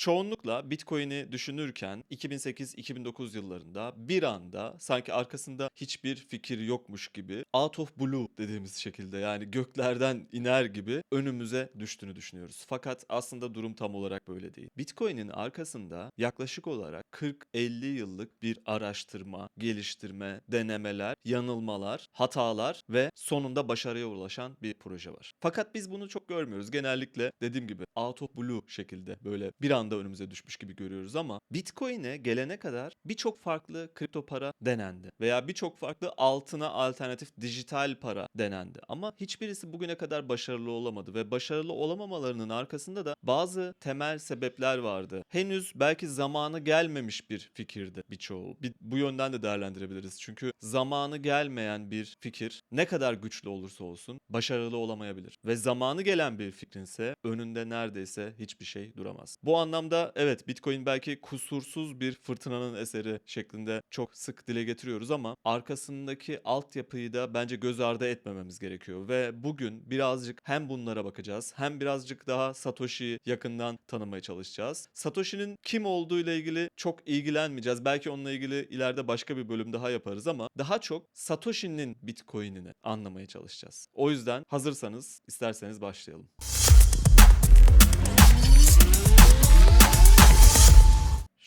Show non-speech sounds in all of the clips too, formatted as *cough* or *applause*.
çoğunlukla Bitcoin'i düşünürken 2008-2009 yıllarında bir anda sanki arkasında hiçbir fikir yokmuş gibi out of blue dediğimiz şekilde yani göklerden iner gibi önümüze düştüğünü düşünüyoruz. Fakat aslında durum tam olarak böyle değil. Bitcoin'in arkasında yaklaşık olarak 40-50 yıllık bir araştırma, geliştirme, denemeler, yanılmalar, hatalar ve sonunda başarıya ulaşan bir proje var. Fakat biz bunu çok görmüyoruz. Genellikle dediğim gibi out of blue şekilde böyle bir anda önümüze düşmüş gibi görüyoruz ama Bitcoin'e gelene kadar birçok farklı kripto para denendi veya birçok farklı altına alternatif dijital para denendi. Ama hiçbirisi bugüne kadar başarılı olamadı ve başarılı olamamalarının arkasında da bazı temel sebepler vardı. Henüz belki zamanı gelmemiş bir fikirdi birçoğu. Bir, bu yönden de değerlendirebiliriz. Çünkü zamanı gelmeyen bir fikir ne kadar güçlü olursa olsun başarılı olamayabilir. Ve zamanı gelen bir fikrinse önünde neredeyse hiçbir şey duramaz. Bu anlamda evet Bitcoin belki kusursuz bir fırtınanın eseri şeklinde çok sık dile getiriyoruz ama arkasındaki altyapıyı da bence göz ardı etmememiz gerekiyor. Ve bugün birazcık hem bunlara bakacağız hem birazcık daha Satoshi'yi yakından tanımaya çalışacağız. Satoshi'nin kim olduğu ile ilgili çok ilgilenmeyeceğiz. Belki onunla ilgili ileride başka bir bölüm daha yaparız ama daha çok Satoshi'nin Bitcoin'ini anlamaya çalışacağız. O yüzden hazırsanız isterseniz başlayalım.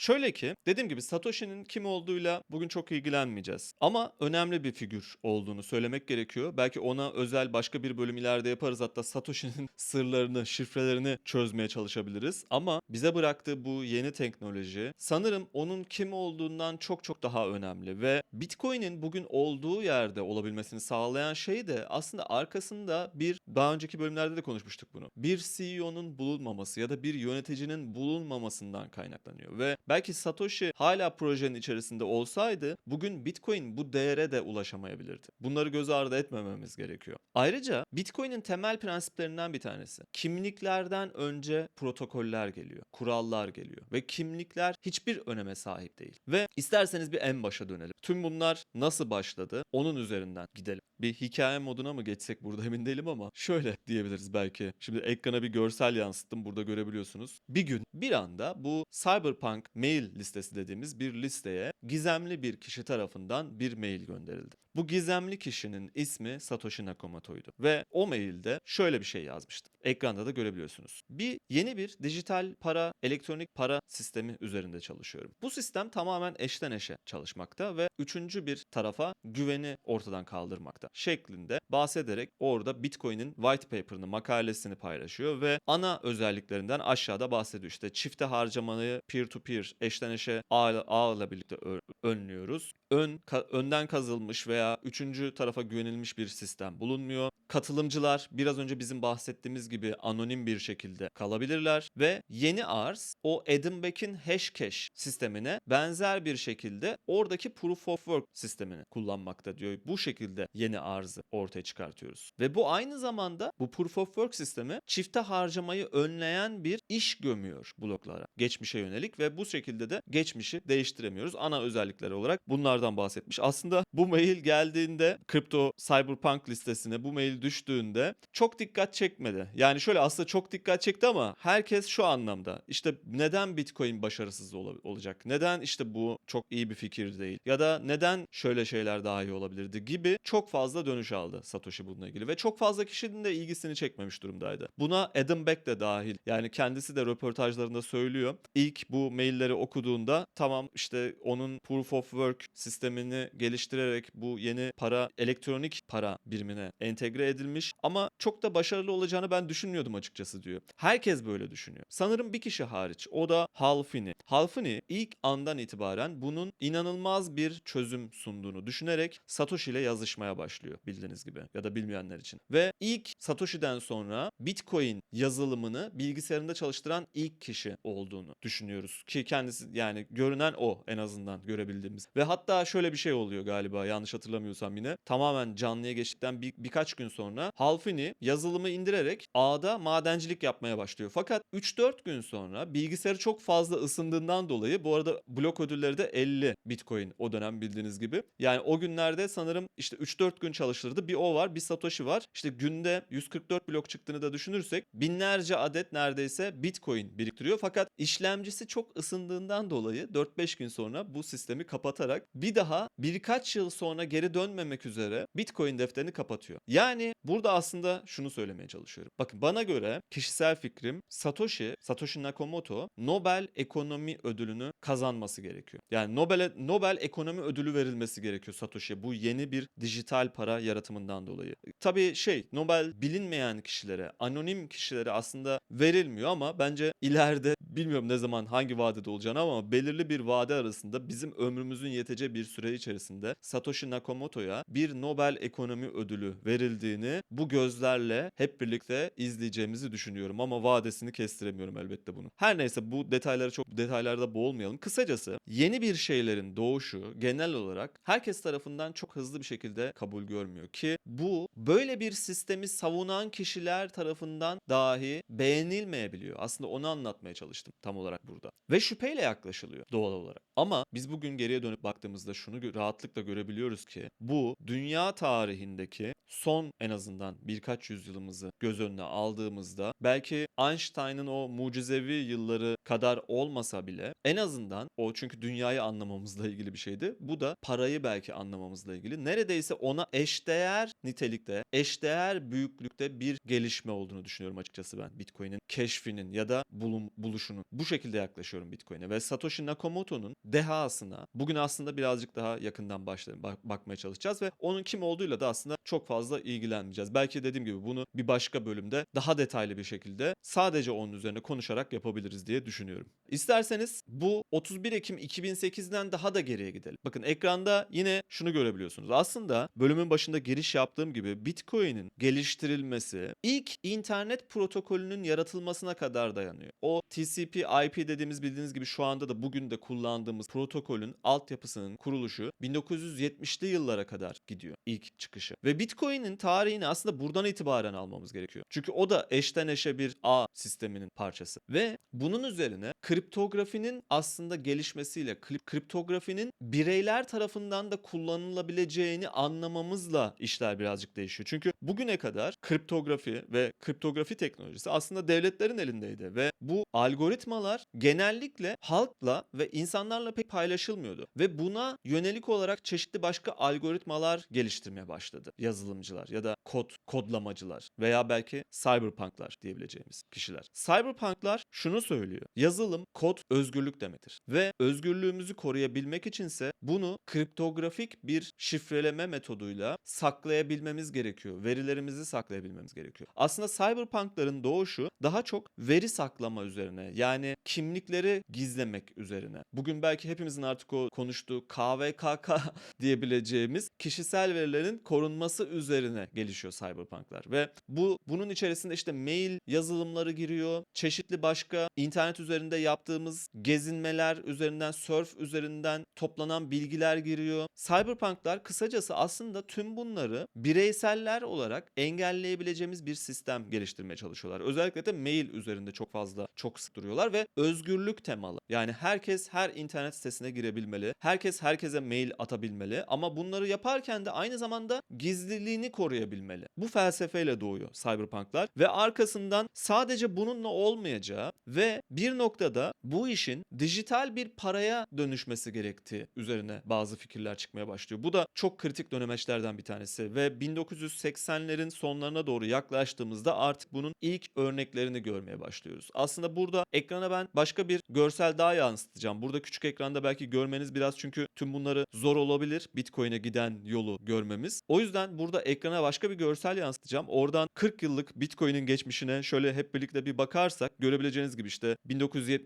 Şöyle ki dediğim gibi Satoshi'nin kim olduğuyla bugün çok ilgilenmeyeceğiz. Ama önemli bir figür olduğunu söylemek gerekiyor. Belki ona özel başka bir bölüm ileride yaparız. Hatta Satoshi'nin *laughs* sırlarını, şifrelerini çözmeye çalışabiliriz. Ama bize bıraktığı bu yeni teknoloji sanırım onun kim olduğundan çok çok daha önemli. Ve Bitcoin'in bugün olduğu yerde olabilmesini sağlayan şey de aslında arkasında bir daha önceki bölümlerde de konuşmuştuk bunu. Bir CEO'nun bulunmaması ya da bir yöneticinin bulunmamasından kaynaklanıyor. Ve belki Satoshi hala projenin içerisinde olsaydı bugün Bitcoin bu değere de ulaşamayabilirdi. Bunları göz ardı etmememiz gerekiyor. Ayrıca Bitcoin'in temel prensiplerinden bir tanesi. Kimliklerden önce protokoller geliyor, kurallar geliyor ve kimlikler hiçbir öneme sahip değil. Ve isterseniz bir en başa dönelim. Tüm bunlar nasıl başladı? Onun üzerinden gidelim. Bir hikaye moduna mı geçsek burada emin değilim ama şöyle diyebiliriz belki. Şimdi ekrana bir görsel yansıttım burada görebiliyorsunuz. Bir gün bir anda bu Cyberpunk mail listesi dediğimiz bir listeye gizemli bir kişi tarafından bir mail gönderildi. Bu gizemli kişinin ismi Satoshi Nakamoto'ydu ve o mailde şöyle bir şey yazmıştı. Ekranda da görebiliyorsunuz. Bir yeni bir dijital para, elektronik para sistemi üzerinde çalışıyorum. Bu sistem tamamen eşten eşe çalışmakta ve üçüncü bir tarafa güveni ortadan kaldırmakta şeklinde bahsederek orada Bitcoin'in white paper'ını, makalesini paylaşıyor ve ana özelliklerinden aşağıda bahsediyor. İşte çifte harcamayı peer to peer, eşten eşe ağ, ağla birlikte önlüyoruz. Ön ka- önden kazılmış veya üçüncü tarafa güvenilmiş bir sistem bulunmuyor. Katılımcılar biraz önce bizim bahsettiğimiz gibi anonim bir şekilde kalabilirler ve yeni arz o Adam Beck'in Hashcash sistemine benzer bir şekilde oradaki Proof of Work sistemini kullanmakta diyor. Bu şekilde yeni arzı ortaya çıkartıyoruz. Ve bu aynı zamanda bu Proof of Work sistemi çifte harcamayı önleyen bir iş gömüyor bloklara. Geçmişe yönelik ve bu şekilde de geçmişi değiştiremiyoruz. Ana özellikleri olarak bunlardan bahsetmiş. Aslında bu mail geldiğinde kripto cyberpunk listesine bu mail düştüğünde çok dikkat çekmedi. Yani şöyle aslında çok dikkat çekti ama herkes şu anlamda işte neden Bitcoin başarısız ol- olacak? Neden işte bu çok iyi bir fikir değil? Ya da neden şöyle şeyler daha iyi olabilirdi gibi çok fazla dönüş aldı Satoshi bununla ilgili ve çok fazla kişinin de ilgisini çekmemiş durumdaydı. Buna Adam Beck de dahil. Yani kendisi de röportajlarında söylüyor. İlk bu mailleri okuduğunda tamam işte onun Proof of Work sistemini geliştirerek bu yeni para elektronik para birimine entegre edilmiş ama çok da başarılı olacağını ben düşünmüyordum açıkçası diyor. Herkes böyle düşünüyor. Sanırım bir kişi hariç o da Hal Finney. Hal Finney ilk andan itibaren bunun inanılmaz bir çözüm sunduğunu düşünerek Satoshi ile yazışmaya başlıyor bildiğiniz gibi ya da bilmeyenler için. Ve ilk Satoshi'den sonra Bitcoin yazılımını bilgisayarında çalıştıran ilk kişi olduğunu düşünüyoruz ki kendisi yani görünen o en azından görebildiğimiz. Ve hatta şöyle bir şey oluyor galiba yanlış hatırlamıyorsam yine. Tamamen canlıya geçtikten bir, birkaç gün sonra Hal Finney yazılımı indirerek ağda madencilik yapmaya başlıyor. Fakat 3-4 gün sonra bilgisayarı çok fazla ısındığından dolayı bu arada blok ödülleri de 50 Bitcoin o dönem bildiğiniz gibi. Yani o günlerde sanırım işte 3-4 gün çalışılırdı. Bir o var, bir Satoshi var. İşte günde 144 blok çıktığını da düşünürsek binlerce adet neredeyse Bitcoin biriktiriyor. Fakat işlemcisi çok ısındığından dolayı 4-5 gün sonra bu sistemi kapatarak bir daha birkaç yıl sonra geri dönmemek üzere Bitcoin defterini kapatıyor. Yani burada aslında şunu söylemeye çalışıyorum. Bakın bana göre kişisel fikrim Satoshi, Satoshi Nakamoto Nobel Ekonomi Ödülünü kazanması gerekiyor. Yani Nobel Nobel Ekonomi Ödülü verilmesi gerekiyor Satoshi'ye bu yeni bir dijital para yaratımından dolayı. Tabii şey Nobel bilinmeyen kişilere, anonim kişilere aslında verilmiyor ama bence ileride bilmiyorum ne zaman hangi vadede olacağını ama belirli bir vade arasında bizim ömrümüzün yeteceği bir süre içerisinde Satoshi Nakamoto'ya bir Nobel Ekonomi Ödülü verildiğini bu gözlerle hep birlikte izleyeceğimizi düşünüyorum ama vadesini kestiremiyorum elbette bunu. Her neyse bu detaylara çok detaylarda boğulmayalım. Kısacası yeni bir şeylerin doğuşu genel olarak herkes tarafından çok hızlı bir şekilde kabul görmüyor ki bu böyle bir sistemi savunan kişiler tarafından dahi beğenilmeyebiliyor. Aslında onu anlatmaya çalıştım tam olarak burada. Ve şüpheyle yaklaşılıyor doğal olarak. Ama biz bugün geriye dönüp baktığımızda şunu rahatlıkla görebiliyoruz ki bu dünya tarihindeki son en azından birkaç yüzyılımızı göz önüne aldığımızda belki Einstein'ın o mucizevi yılları kadar olmasa bile en azından o çünkü dünyayı anlamamızla ilgili bir şeydi. Bu da parayı belki anlamamızla ilgili. Neredeyse ona eşdeğer nitelikte, eşdeğer büyüklükte bir gelişme olduğunu düşünüyorum açıkçası ben Bitcoin'in keşfinin ya da bulum, buluşunun. Bu şekilde yaklaşıyorum Bitcoin'e ve Satoshi Nakamoto'nun dehasına bugün aslında birazcık daha yakından başlayalım, bak- bakmaya çalışacağız ve onun kim olduğuyla da aslında çok fazla ilgilenmeyeceğiz. Belki dediğim gibi bunu bir başka bölümde daha detaylı bir şekilde sadece onun üzerine konuşarak yapabiliriz diye düşünüyorum. İsterseniz bu 31 Ekim 2008'den daha da geriye gidelim. Bakın ekranda yine şunu görebiliyorsunuz. Aslında bölümün başında giriş yaptığım gibi Bitcoin'in geliştirilmesi ilk internet protokolünün yaratılmasına kadar dayanıyor. O TCP/IP dediğimiz bildiğiniz gibi şu anda da bugün de kullandığımız protokolün altyapısının kuruluşu 1970'li yıllara kadar gidiyor ilk çıkışı. Ve Bitcoin'in tarihini aslında buradan itibaren almamız gerekiyor. Çünkü o da eşten eşe bir ağ sisteminin parçası. Ve bunun üzerine kriptografinin aslında gelişmesiyle krip- kriptografinin bireyler tarafından da kullanılabileceğini anlamamızla işler birazcık değişiyor. Çünkü bugüne kadar kriptografi ve kriptografi teknolojisi aslında devletlerin elindeydi ve bu algoritmalar genellikle halkla ve insanlarla pek paylaşılmıyordu ve buna yönelik olarak çeşitli başka algoritmalar geliştirmeye başladı yazılımcılar ya da kod kodlamacılar veya belki cyberpunklar diyebileceğimiz kişiler. Cyberpunklar şunu söylüyor. Yazılım, kod özgürlük demektir ve özgürlüğümüzü koruyabilmek içinse bunu kriptografik bir şifreleme metoduyla saklayabilmemiz gerekiyor. Verilerimizi saklayabilmemiz gerekiyor. Aslında cyberpunkların doğuşu daha çok veri saklama üzerine yani kimlikleri gizlemek üzerine. Bugün belki hepimizin artık o konuştuğu KVKK *laughs* diyebileceğimiz kişisel verilerin korunması üzerine gelişiyor cyberpunklar ve bu bunun içerisinde işte mail yazılımları giriyor. Çeşitli başka internet üzerinde yaptığımız gezinmeler üzerinden surf üzerinden toplanan bilgiler giriyor. Cyberpunklar kısacası aslında tüm bunları bireyseller olarak engelleyebileceğimiz bir sistem geliştirmeye çalışıyorlar. Özellikle de mail üzerinde çok fazla çok sık duruyorlar ve özgürlük temalı. Yani herkes her internet sitesine girebilmeli. Herkes herkese mail atabilmeli ama bunları yaparken de aynı zamanda gizliliğini koruyabilmeli. Bu felsefeyle doğuyor cyberpunklar ve arkasından sadece bununla olmayacağı ve bir noktada bu işin dijital bir paraya dönüşmesi gerektiği üzerine bazı fikirler çıkmaya başlıyor. Bu da çok kritik dönemeçlerden bir tanesi ve 1980'lerin sonlarına doğru yaklaştığımızda artık bunun ilk örneklerini görmeye başlıyoruz. Aslında burada ekrana ben başka bir görsel daha yansıtacağım. Burada küçük ekranda belki görmeniz biraz çünkü tüm bunları zor olabilir. Bitcoin'e giden yolu görmemiz. O yüzden burada ekrana başka bir görsel yansıtacağım. Oradan 40 yıllık Bitcoin'in geçmişine şöyle hep birlikte bir bakarsak görebileceğiniz gibi işte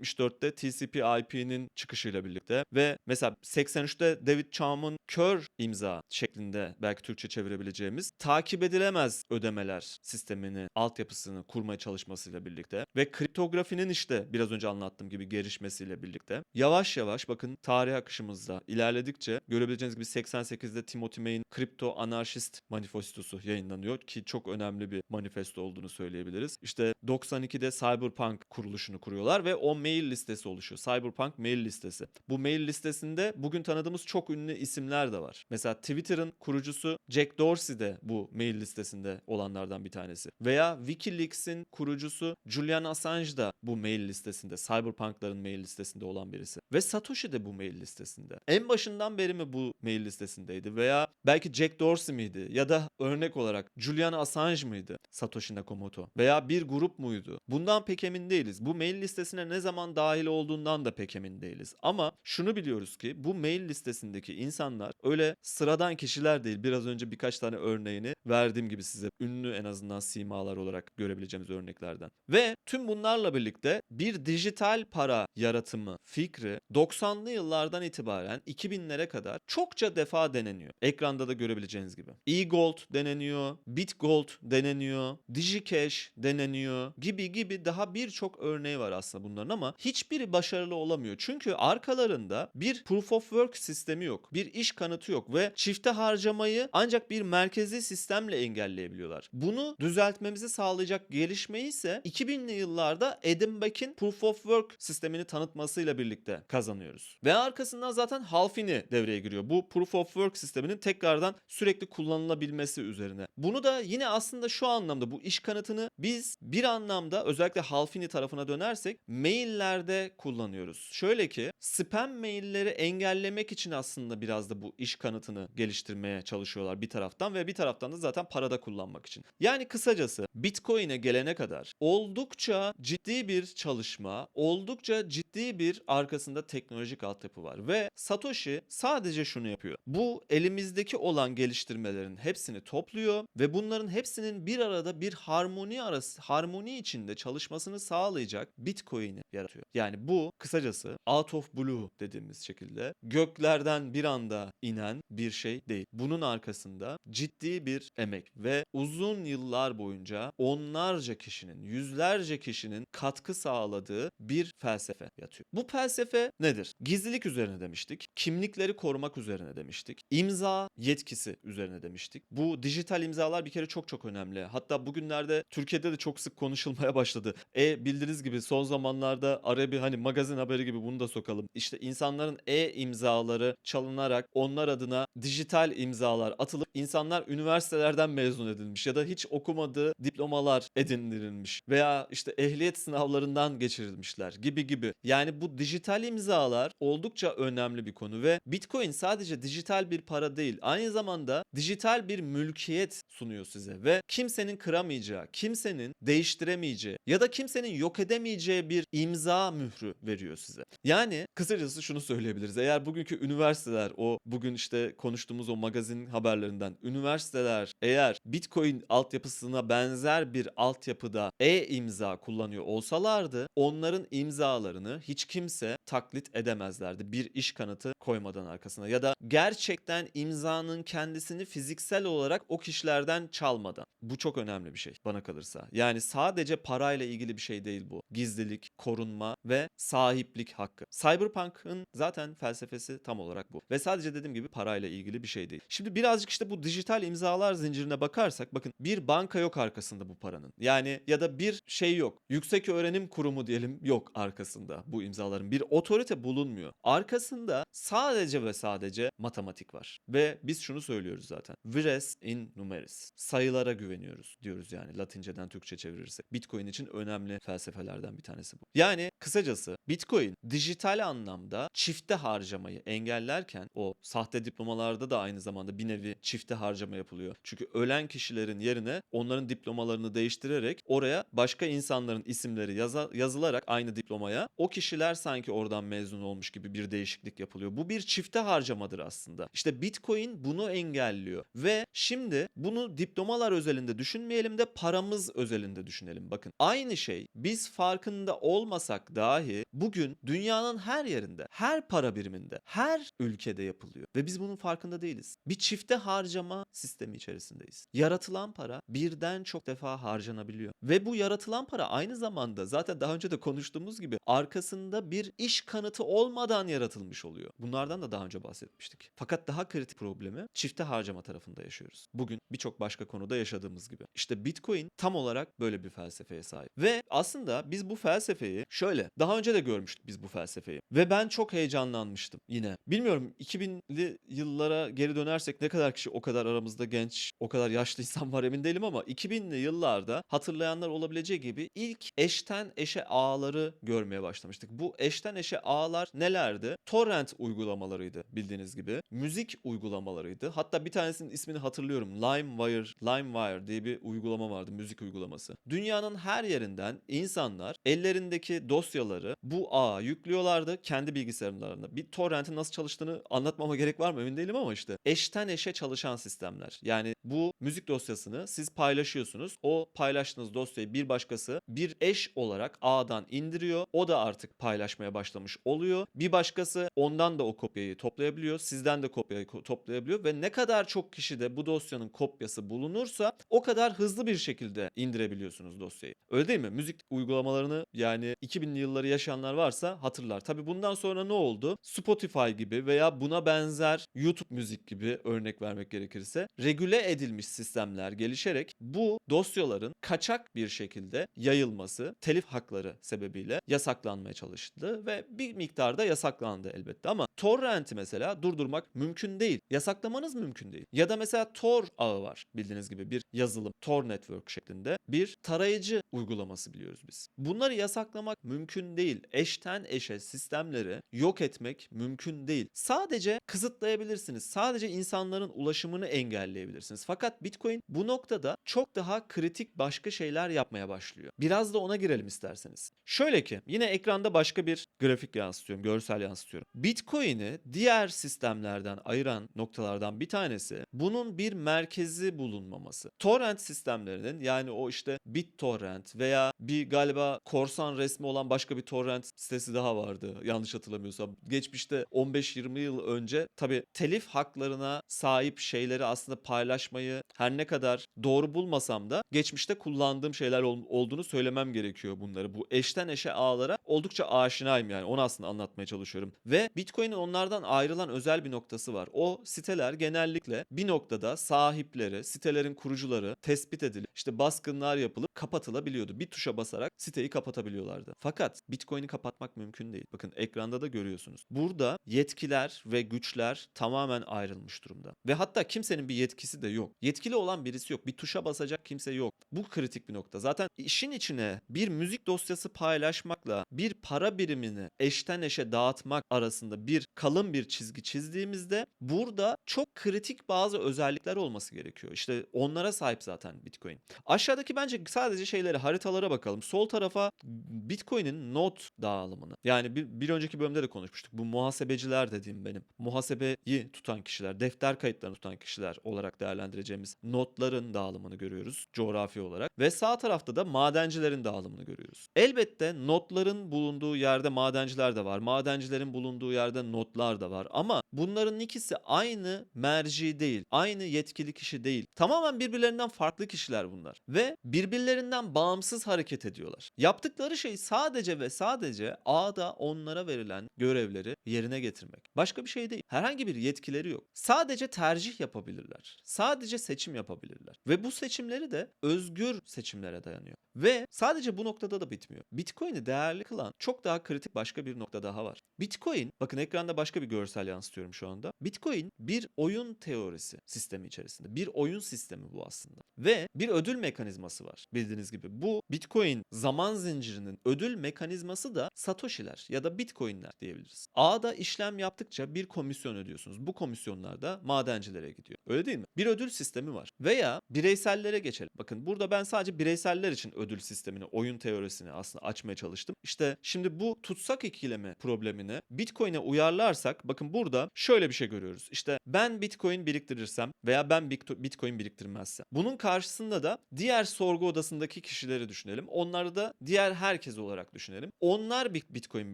1974'te TCP/IP'nin çıkışıyla birlikte ve mesela 83'te David Chaum'un kör imza şeklinde belki Türkçe çevirebileceğimiz takip edilemez ödemeler sistemini, altyapısını kurmaya çalışmasıyla birlikte ve kriptografinin işte biraz önce anlattığım gibi gelişmesiyle birlikte yavaş yavaş bakın tarih akışımızda ilerledikçe görebileceğiniz gibi 88'de Timothy May'in Kripto Anarşist Manifestosu yayınlanıyor ki çok önemli bir manifesto olduğunu söyleyebiliriz. İşte 92'de Cyberpunk kuruluşunu kuruyorlar ve o mail listesi oluşuyor. Cyberpunk mail listesi. Bu mail listesinde bugün tanıdığımız çok ünlü isimler de var. Mesela Twitter'ın kurucusu Jack Dorsey de bu mail listesinde olanlardan bir tanesi. Veya WikiLeaks'in kurucusu Julian Assange da bu mail listesinde, Cyberpunk'ların mail listesinde olan birisi. Ve Satoshi de bu mail listesinde. En başından beri mi bu mail listesindeydi? Veya belki Jack Dorsey miydi? Ya da örnek olarak Julian Assange mıydı? Satoshi Nakamoto. Veya bir grup muydu? Bundan pek emin değiliz. Bu mail listesine ne zaman dahil olduğundan da pek emin değiliz. Ama şunu biliyoruz ki bu mail listesindeki insanlar öyle sıradan kişiler değil. Biraz önce birkaç tane örneğini verdiğim gibi size ünlü en azından simalar olarak görebileceğimiz örneklerden. Ve tüm bunlarla birlikte bir dijital para yaratımı fikri 90'lı yıllardan itibaren 2000'lere kadar çokça defa deneniyor. Ekranda da görebileceğiniz gibi. E-Gold deneniyor, BitGold deneniyor, DigiCash deneniyor gibi gibi daha birçok örneği var aslında bunların ama hiçbiri başarılı olamıyor. Çünkü arkalarında bir proof of work sistemi yok. Bir iş kanıtı yok ve çifte harcamayı ancak bir merkezi sistemle engelleyebiliyorlar. Bunu düzeltmemizi sağlayacak gelişmeyi ise 2000'li yıllarda Adam proof of work sistemini tanıtmasıyla birlikte kazanıyoruz. Ve arkasından zaten Halfini devreye giriyor. Bu proof of work sisteminin tekrardan sürekli kullanılabilmesi üzerine. Bunu da yine aslında şu anlamda bu iş kanıtını biz bir anlamda özellikle Halfini tarafına dönersek maillerde kullanıyoruz. Şöyle ki spam mailleri engellemek için aslında biraz da bu iş kanıtını geliştirmeye çalışıyorlar bir taraftan ve bir taraftan da zaten parada kullanmak için. Yani kısacası Bitcoin'e gelene kadar oldukça ciddi bir çalışma, oldukça ciddi bir arkasında teknolojik altyapı var ve Satoshi sadece şunu yapıyor. Bu elimizdeki olan geliştirmelerin hepsini topluyor ve bunların hepsinin bir arada bir harmoni arası harmoni içinde çalışmasını sağlayacak Bitcoin'i yaratıyor. Yani bu kısacası out of blue dediğimiz şekilde göklerden bir anda inen bir şey değil. Bunun arkasında ciddi bir emek ve uzun yıllar boyunca onlarca kişinin, yüzlerce kişinin katkı sağladığı bir felsefe yatıyor. Bu felsefe nedir? Gizlilik üzerine demiştik. Kimlikleri korumak üzerine demiştik. İmza yetkisi üzerine demiştik. Bu dijital imzalar bir kere çok çok önemli. Hatta bugünlerde Türkiye'de de çok sık konuşulmaya başladı. E bildiğiniz gibi son zamanlarda araya bir hani magazin haberi gibi bunu da sokalım. İşte insanların e imzaları çalınarak onlar adına dijital imzalar atılıp insanlar üniversitelerden mezun edilmiş ya da hiç okumadığı diplomalar edindirilmiş veya işte ehliyet sınavlarından geçirilmişler gibi gibi. Yani bu dijital imzalar oldukça önemli bir konu ve Bitcoin sadece dijital bir para değil. Aynı zamanda dijital bir mülkiyet sunuyor size ve kimsenin kıramayacağı, kimsenin değiştiremeyeceği ya da kimsenin yok edemeyeceği bir imza mührü veriyor size. Yani kısacası şunu söyleyebiliriz. Eğer bugünkü üniversiteler o bugün işte konuştuğumuz o magazin haberlerinden üniversiteler eğer Bitcoin altyapısına benzer bir altyapıda e-imza kullanıyor olsalardı onların imzalarını hiç kimse taklit edemezlerdi. Bir iş kanıtı koymadan arkasına ya da gerçekten imzanın kendisini fiziksel olarak o kişilerden çalmadan. Bu çok önemli bir şey bana kalırsa. Yani sadece parayla ilgili bir şey değil bu. Gizlilik, korunma ve sahiplik hakkı. Cyberpunk'ın zaten felsefesi tam olarak bu. Ve sadece dediğim gibi parayla ilgili bir şey değil. Şimdi birazcık işte bu dijital imzalar zincirine bakarsak bakın bir banka yok arkasında bu paranın. Yani ya da bir şey yok. Yüksek öğrenim kurumu diyelim yok arkasında bu imzaların. Bir otorite bulunmuyor. Arkasında sadece ve sadece matematik var. Ve biz şunu söylüyoruz zaten. Vires in numeris. Sayılara güveniyoruz diyoruz yani Latinceden Türkçe çevirirsek. Bitcoin için önemli felsefelerden bir tanesi bu. Yani kısacası Bitcoin dijital anlamda çifte harcamayı engellerken o sahte diplomalarda da aynı zamanda bir nevi çifte harcama yapılıyor. Çünkü ölen kişilerin yerine onların diplomalarını değiştirerek oraya başka insanların isimleri yaza- yazılarak aynı diplomaya o kişiler sanki oradan mezun olmuş gibi bir değişiklik yapılıyor. Bu bir çifte harcamadır aslında. İşte Bitcoin bunu engelliyor ve şimdi bunu diplomalar özelinde düşünmeyelim de paramız özelinde düşünelim. Bakın aynı şey biz farkında olmasak dahi bugün dünyanın her yerinde, her para biriminde, her ülkede yapılıyor ve biz bunun farkında değiliz. Bir çifte harcama sistemi içerisindeyiz. Yaratılan para birden çok defa harcanabiliyor ve bu yaratılan para aynı zamanda zaten daha önce de konuştuğumuz gibi arkasında bir iş kanıtı olmadan yaratılmış oluyor. Bunlardan da daha önce bahsetmiştik. Fakat daha kritik problemi çifte harcama tarafında yaşıyoruz. Bugün birçok başka konuda yaşadığımız gibi. İşte Bitcoin tam olarak böyle bir felsefeye sahip. Ve aslında biz bu felsefeyi şöyle daha önce de görmüştük biz bu felsefeyi. Ve ben çok heyecanlanmıştım yine. Bilmiyorum 2000'li yıllara geri dönersek ne kadar kişi o kadar aramızda genç, o kadar yaşlı *laughs* insan var emin değilim ama 2000'li yıllarda hatırlayanlar olabileceği gibi ilk eşten eşe ağları görmeye başlamıştık. Bu eşten eşe ağlar nelerdi? Torrent uygulamalarıydı bildiğiniz gibi. Müzik uygulamalarıydı. Hatta bir tanesinin ismini hatırlıyorum. LimeWire, LimeWire diye bir uygulama vardı, müzik uygulaması. Dünyanın her yerinden insanlar ellerindeki dosyaları bu ağa yüklüyorlardı kendi bilgisayarlarında. Bir torrentin nasıl çalıştığını anlatmama gerek var mı emin değilim ama işte eşten eşe çalışan sistemler. Yani bu müzik dosyasını siz paylaşıyorsunuz. O paylaştığınız dosyayı bir başkası bir eş olarak ağdan indiriyor. O da artık paylaşmaya başlamış oluyor. Bir başkası ondan da o kopyayı toplayabiliyor. Sizden de kopyayı ko- toplayabiliyor ve ne kadar çok kişide bu dosyanın kopyası bulunursa o kadar hızlı bir şekilde indirebiliyorsunuz dosyayı. Öyle değil mi? Müzik uygulamalarını yani 2000'li yılları yaşayanlar varsa hatırlar. Tabii bundan sonra ne oldu? Spotify gibi veya buna benzer YouTube müzik gibi örnek vermek gerekirse regüle edilmiş sistemler gelişerek bu dosyaların kaçak bir şekilde yayılması telif hakları sebebiyle yasaklanmaya çalıştı ve bir miktarda yasaklandı elbette ama torrenti mesela durdurmak mümkün değil. Yasaklamanız mümkün değil. Ya da mesela Tor ağı var bildiğiniz gibi bir yazılım Tor Network şeklinde bir tarayıcı uygulaması biliyoruz biz. Bunları yasaklamak mümkün değil. Eşten eşe sistemleri yok etmek mümkün değil. Sadece kısıtlayabilirsiniz. Sadece insanların ulaşımını engelleyebilirsiniz. Fakat Bitcoin bu noktada çok daha kritik başka şeyler yapmaya başlıyor. Biraz da ona girelim isterseniz. Şöyle ki yine ekranda başka bir grafik yansıtıyorum, görsel yansıtıyorum. Bitcoin'i diğer sistemlerden ayıran noktalardan bir tanesi bunun bir merkezi bulunmaması. Torrent sistemlerinin yani o işte BitTorrent veya bir galiba korsan resmi olan başka bir torrent sitesi daha vardı yanlış hatırlamıyorsam. Geçmişte 15-20 yıl önce tabi telif haklarına sahip şeyleri aslında paylaşmayı her ne kadar doğru bulmasam da geçmişte kullandığım şeyler ol- olduğunu söylemem gerekiyor bunları. Bu eşten eşe ağlara oldukça aşinayım yani onu aslında anlatmaya çalışıyorum. Ve Bitcoin'in onlardan ayrılan özel bir noktası var. O siteler genellikle bir noktada sahipleri, sitelerin kurucuları tespit edilip işte baskınlar yapılıp kapatılabiliyordu. Bir tuşa basarak siteyi kapatabiliyorlardı. Fakat Bitcoin'i kapatmak mümkün değil. Bakın ekranda da görüyorsunuz. Burada yetkiler ve güçler tamamen ayrılmış durumda. Ve hatta kimsenin bir yetkisi de yok. Yetkili olan birisi yok. Bir tuşa basacak kimse yok. Bu kritik bir nokta. Zaten işin içine bir müzik dosyası paylaşmakla bir para birimini eşten eşe dağıtmak arasında bir kalın bir çizgi çizdiğimizde burada çok kritik bazı özellikler olması gerekiyor. İşte onlara sahip zaten Bitcoin. Aşağıdaki bence sadece şeyleri haritalara bakalım. Sol tarafa Bitcoin'in not dağılımını. Yani bir, bir önceki bölümde de konuşmuştuk. Bu muhasebeciler dediğim benim. Muhasebeyi tutan kişiler, defter kayıtlarını tutan kişiler olarak değerlendireceğimiz notların dağılımını görüyoruz coğrafi olarak. Ve sağ tarafta da madencilerin dağılımını görüyoruz. Elbette notların bulunduğu yerde madenciler de var. Madencilerin bulunduğu yerde notlar da var. Ama bunların ikisi aynı merci değil. Aynı yetkili kişi değil. Tamamen birbirlerinden farklı kişiler bunlar. Ve birbirlerinden bağımsız hareket ediyorlar. Yaptıkları şey sadece ve sadece ağda onlara verilen görevleri yerine getirmek. Başka bir şey değil. Herhangi bir yetkileri yok. Sadece tercih yapabilirler. Sadece seçim yapabilirler. Ve bu seçimleri de özgür seçimlere dayanıyor. Ve sadece bu noktada da bitmiyor. Bitcoin'i değerli kılan çok daha kritik başka bir nokta daha var. Bitcoin, bakın ekranda başka bir görsel yansıtıyorum şu anda. Bitcoin bir oyun teorisi sistemi içerisinde. Bir oyun sistemi bu aslında. Ve bir ödül mekanizması var bildiğiniz gibi. Bu Bitcoin zaman zincirinin ödül mekanizması da Satoshi'ler ya da Bitcoin'ler diyebiliriz. Ağda işlem yaptıkça bir komisyon ödüyorsunuz. Bu komisyonlar da madencilere gidiyor. Öyle değil mi? Bir ödül sistemi var. Veya bireysellere geçelim. Bakın burada ben sadece bireyseller için ödül sistemini, oyun teorisini aslında açmaya çalıştım. İşte şimdi bu tutsak ikilemi problemini Bitcoin'e uyarlarsak bakın burada şöyle bir şey görüyoruz. İşte ben Bitcoin biriktirirsem veya ben Bit- Bitcoin biriktirmezsem. Bunun karşısında da diğer sorgu odasındaki kişileri düşünelim. Onları da diğer herkes olarak düşünelim. Onlar Bit- Bitcoin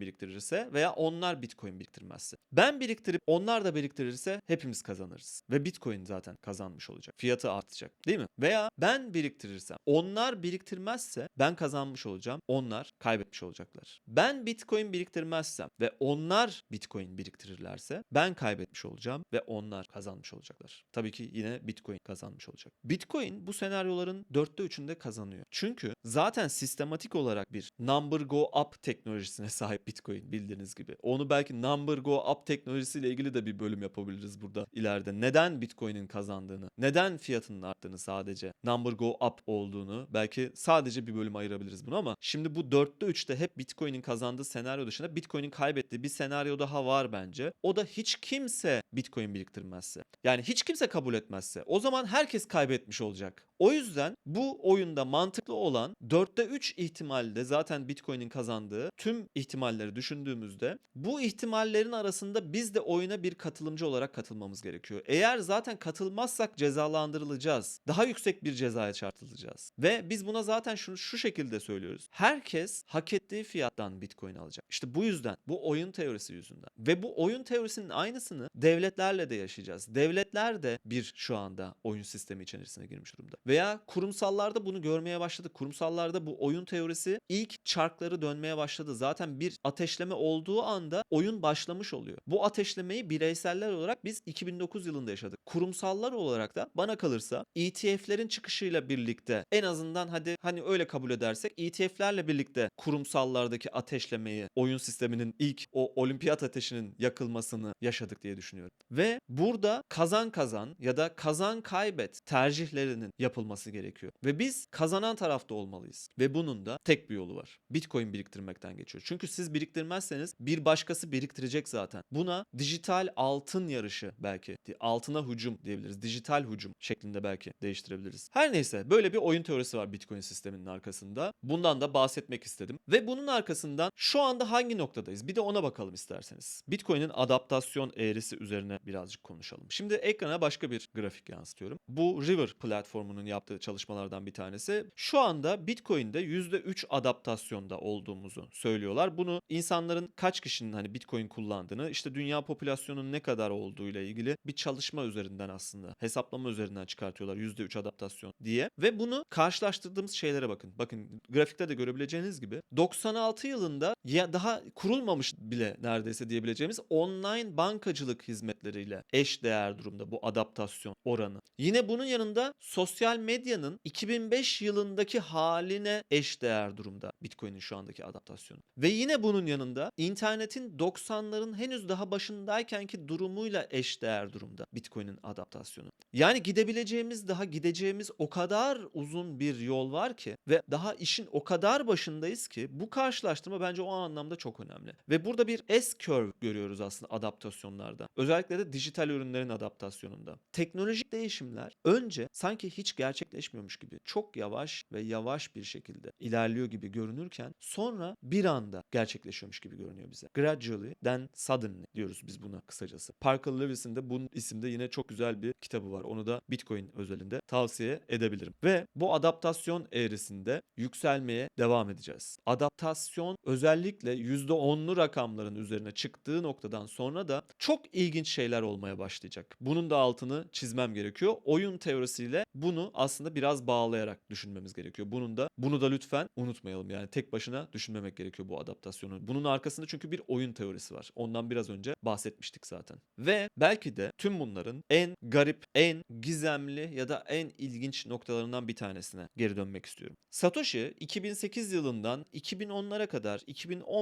biriktirirse veya onlar Bitcoin biriktirmezse. Ben biriktirip onlar da biriktirirse hepimiz kazanırız. Ve Bitcoin zaten kazanmış olacak. Fiyatı artacak değil mi? Veya ben biriktirirsem onlar biriktirmezse ben kazanmış olacağım. Onlar kaybetmiş olacaklar. Ben Bitcoin biriktirmezsem ve onlar Bitcoin biriktirirlerse ben kaybetmiş olacağım ve onlar kazanmış olacaklar. Tabii ki yine Bitcoin kazanmış olacak. Bitcoin bu senaryoların dörtte üçünde kazanıyor. Çünkü zaten sistematik olarak bir number go up teknolojisine *laughs* sahip Bitcoin bildiğiniz gibi. Onu belki number go up teknolojisiyle ilgili de bir bölüm yapabiliriz burada ileride. Neden Bitcoin'in kazandığını, neden fiyatının arttığını sadece number go up olduğunu belki sadece bir bölüm ayırabiliriz bunu ama şimdi bu dörtte üçte hep Bitcoin'in kazandığı senaryo dışında Bitcoin'in kaybettiği bir senaryo daha var bence. O da hiç kimse Bitcoin biriktirmezse. Yani hiç kimse kabul etmezse. O zaman herkes kaybetmiş olacak. O yüzden bu oyunda mantıklı olan 4'te 3 ihtimalde zaten Bitcoin'in kazandığı tüm ihtimalleri düşündüğümüzde bu ihtimallerin arasında biz de oyuna bir katılımcı olarak katılmamız gerekiyor. Eğer zaten katılmazsak cezalandırılacağız. Daha yüksek bir cezaya çarptırılacağız. Ve biz buna zaten şunu şu şekilde söylüyoruz. Herkes hak ettiği fiyattan Bitcoin alacak. İşte bu yüzden bu oyun teorisi yüzünden. Ve bu oyun teorisinin aynısını devletlerle de yaşayacağız. Devletler de bir şu anda oyun sistemi içerisine girmiş durumda. Veya kurumsallarda bunu görmeye başladık. Kurumsallarda bu oyun teorisi ilk çarkları dönmeye başladı. Zaten bir ateşleme olduğu anda oyun başlamış oluyor. Bu ateşlemeyi bireyseller olarak biz 2009 yılında yaşadık. Kurumsallar olarak da bana kalırsa ETF'lerin çıkışıyla birlikte en azından hadi hani öyle kabul edersek ETF'lerle birlikte kurumsallardaki ateşlemeyi oyun sisteminin ilk o olimpiyat ateşinin yakılmasını yaşadık diye düşünüyorum. Ve burada kazan kazan ya da kazan kaybet tercihlerinin yapılması gerekiyor. Ve biz kazanan tarafta olmalıyız. Ve bunun da tek bir yolu var. Bitcoin biriktirmekten geçiyor. Çünkü siz biriktirmezseniz bir başkası biriktirecek zaten. Buna dijital altın yarışı belki. Altına hücum diyebiliriz. Dijital hücum şeklinde belki değiştirebiliriz. Her neyse böyle bir oyun teorisi var Bitcoin sisteminin arkasında. Bundan da bahsetmek istedim. Ve bunun arkasından şu anda hangi noktadayız? Bir de ona bakalım isterseniz. Bitcoin'in adaptasyon eğrisi üzerine birazcık konuşalım. Şimdi ekrana başka bir grafik yansıtıyorum. Bu River platformunun yaptığı çalışmalardan bir tanesi. Şu anda Bitcoin'de %3 adaptasyonda olduğumuzu söylüyorlar. Bunu insanların kaç kişinin hani Bitcoin kullandığını, işte dünya popülasyonunun ne kadar olduğuyla ilgili bir çalışma üzerinden aslında hesaplama üzerinden çıkartıyorlar %3 adaptasyon diye. Ve bunu karşılaştırdığımız şeylere bakın. Bakın grafikte de görebileceğiniz gibi 96 yılında ya daha kurulmamış bile neredeyse diyebileceğimiz online bankacılık hizmetleriyle eş değer durumda bu adaptasyon oranı. Yine bunun yanında sosyal medyanın 2005 yılındaki haline eş değer durumda Bitcoin'in şu andaki adaptasyonu. Ve yine bunun yanında internetin 90'ların henüz daha başındaykenki durumuyla eş değer durumda Bitcoin'in adaptasyonu. Yani gidebileceğimiz daha gideceğimiz o kadar uzun bir yol var ki ve daha işin o kadar başındayız ki bu karşılaştırma bence o anlamda çok önemli. Ve burada bir S-curve görüyoruz aslında adaptasyonlarda. Özellikle de dijital ürünlerin adaptasyonunda. Teknolojik değişimler önce sanki hiç gerçekleşmiyormuş gibi çok yavaş ve yavaş bir şekilde ilerliyor gibi görünürken sonra bir anda gerçekleşiyormuş gibi görünüyor bize. Gradually then suddenly diyoruz biz buna kısacası. Parker Lewis'in de bunun isimde yine çok güzel bir kitabı var. Onu da Bitcoin özelinde tavsiye edebilirim. Ve bu adaptasyon eğrisinde yükselmeye devam edeceğiz. Adaptasyon özellikle %10'lu rakamların üzerine çıktığı noktadan sonra da çok ilginç şeyler olmaya başlayacak. Bunun da altını çizmem gerekiyor. Oyun teorisiyle bunu aslında biraz bağlayarak düşünmemiz gerekiyor. Bunun da bunu da lütfen unutmayalım. Yani tek başına düşünmemek gerekiyor bu adaptasyonu. Bunun arkasında çünkü bir oyun teorisi var. Ondan biraz önce bahsetmiştik zaten. Ve belki de tüm bunların en garip, en gizemli ya da en ilginç noktalarından bir tanesine geri dönmek istiyorum. Satoshi 2008 yılından 2010'lara kadar,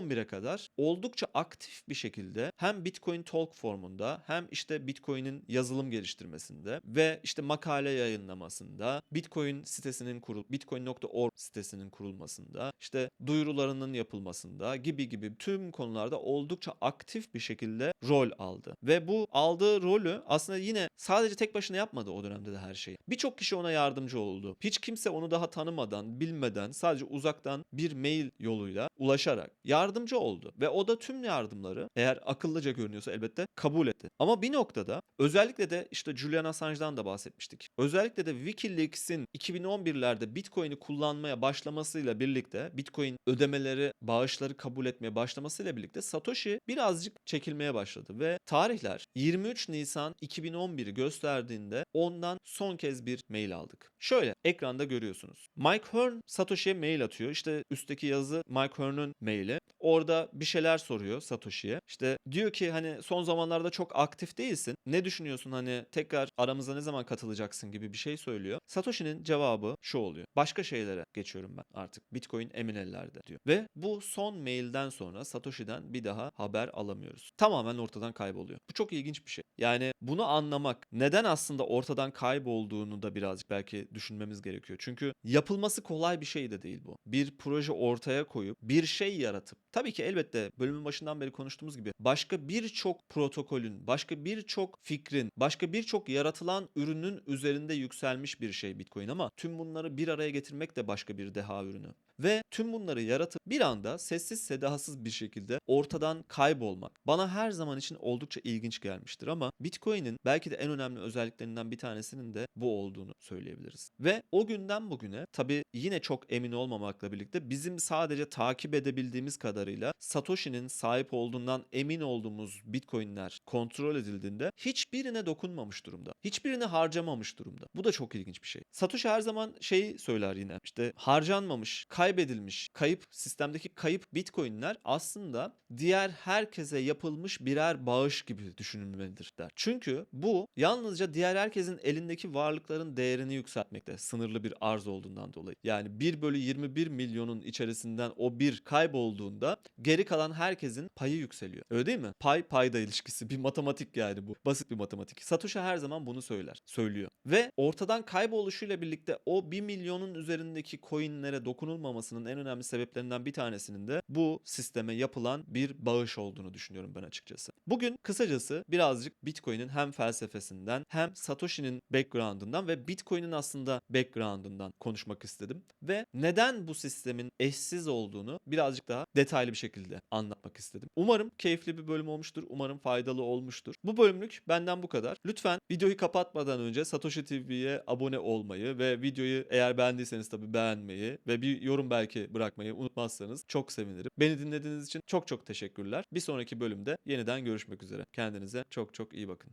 2011'e kadar oldukça aktif bir şekilde hem Bitcoin Talk formunda hem işte Bitcoin'in yazılım geliştirmesinde ve işte makale yayınlamasında, Bitcoin sitesinin kurul bitcoin.org sitesinin kurulmasında, işte duyurularının yapılmasında gibi gibi tüm konularda oldukça aktif bir şekilde rol aldı. Ve bu aldığı rolü aslında yine sadece tek başına yapmadı o dönemde de her şeyi. Birçok kişi ona yardımcı oldu. Hiç kimse onu daha tanımadan, bilmeden sadece uzaktan bir mail yoluyla ulaşarak yardımcı oldu. Ve o da tüm yardımları eğer akıllıca görünüyorsa elbette kabul etti. Ama bir noktada özellikle de işte Julian Assange'dan da bahsetmiştik. Özellikle de WikiLeaks'in 2011'lerde Bitcoin'i kullanmaya başlamasıyla birlikte Bitcoin ödemeleri, bağışları kabul etmeye başlamasıyla birlikte Satoshi birazcık çekilmeye başladı ve tarihler 23 Nisan 2011'i gösterdiğinde ondan son kez bir mail aldık. Şöyle ekranda görüyorsunuz. Mike Hearn Satoshi'ye mail atıyor. İşte üstteki yazı Mike Hearn'ın maili. Orada bir şeyler soruyor Satoshi'ye. İşte diyor ki hani son zamanlarda çok aktif değilsin. Ne düşünüyorsun hani tekrar aramıza ne zaman katılacaksın gibi bir şey söylüyor. Satoshi'nin cevabı şu oluyor. Başka şeylere geçiyorum ben artık. Bitcoin emin ellerde diyor. Ve bu son mailden sonra Satoshi'den bir daha haber alamıyoruz. Tamamen ortadan kayboluyor. Bu çok ilginç bir şey. Yani bunu anlamak neden aslında ortadan kaybolduğunu da birazcık belki düşünmemiz gerekiyor. Çünkü yapılması kolay bir şey de değil bu. Bir proje ortaya koyup bir şey yaratıp tabii ki elbette bölümün başından beri konuştuğumuz gibi başka birçok protokolün, başka birçok fikrin, başka birçok yaratılan ürünün üzerinde yükselmiş bir şey Bitcoin ama tüm bunları bir araya getirmek de başka bir deha ürünü. Ve tüm bunları yaratıp bir anda sessiz sedasız bir şekilde ortadan kaybolmak bana her zaman için oldukça ilginç gelmiştir ama Bitcoin'in belki de en önemli özelliklerinden bir tanesinin de bu olduğunu söyleyebiliriz. Ve o günden bugüne tabii yine çok emin olmamakla birlikte bizim sadece takip edebildiğimiz kadarıyla Satoshi'nin sahip olduğundan emin olduğumuz Bitcoin'ler kontrol edildiğinde hiçbirine dokunmamış durumda. Hiçbirini harcamamış durumda. Bu da çok ilginç bir şey. Satoshi her zaman şeyi söyler yine. İşte harcanmamış, kaybedilmiş, kayıp sistemdeki kayıp Bitcoin'ler aslında diğer herkese yapılmış birer bağış gibi düşünülmelidir der. Çünkü bu yalnızca diğer herkesin elindeki varlıkların değerini yükseltmekte. Sınırlı bir arz olduğundan dolayı. Yani 1 bölü 21 milyonun içerisinden o bir kaybolduğunda geri kalan herkesin payı yükseliyor. Öyle değil mi? Pay payda ilişkisi. Bir matematik yani bu. Basit bir matematik. Satoshi her zaman bunu söyler. Söylüyor. Ve ortadan kayboluşuyla birlikte o 1 milyonun üzerindeki coinlere dokunulmamasının en önemli sebeplerinden bir tanesinin de bu sisteme yapılan bir bağış olduğunu düşünüyorum ben açıkçası. Bugün kısacası birazcık Bitcoin'in hem felsefesinden hem Satoshi'nin background'ından ve Bitcoin'in aslında background'ından konuşmak istedim. Ve neden bu sistemin eşsiz olduğunu birazcık daha detaylı bir şekilde anlatmak istedim. Umarım keyifli bir bölüm olmuştur. Umarım faydalı olmuştur. Bu bölümlük benden bu kadar. Lütfen videoyu kapatmadan önce Satoshi TV'ye abone olmayı ve videoyu eğer beğendiyseniz tabii beğenmeyi ve bir yorum belki bırakmayı unutmazsanız çok sevinirim. Beni dinlediğiniz için çok çok teşekkürler. Bir sonraki bölümde yeniden görüşmek üzere. Kendinize çok çok iyi bakın.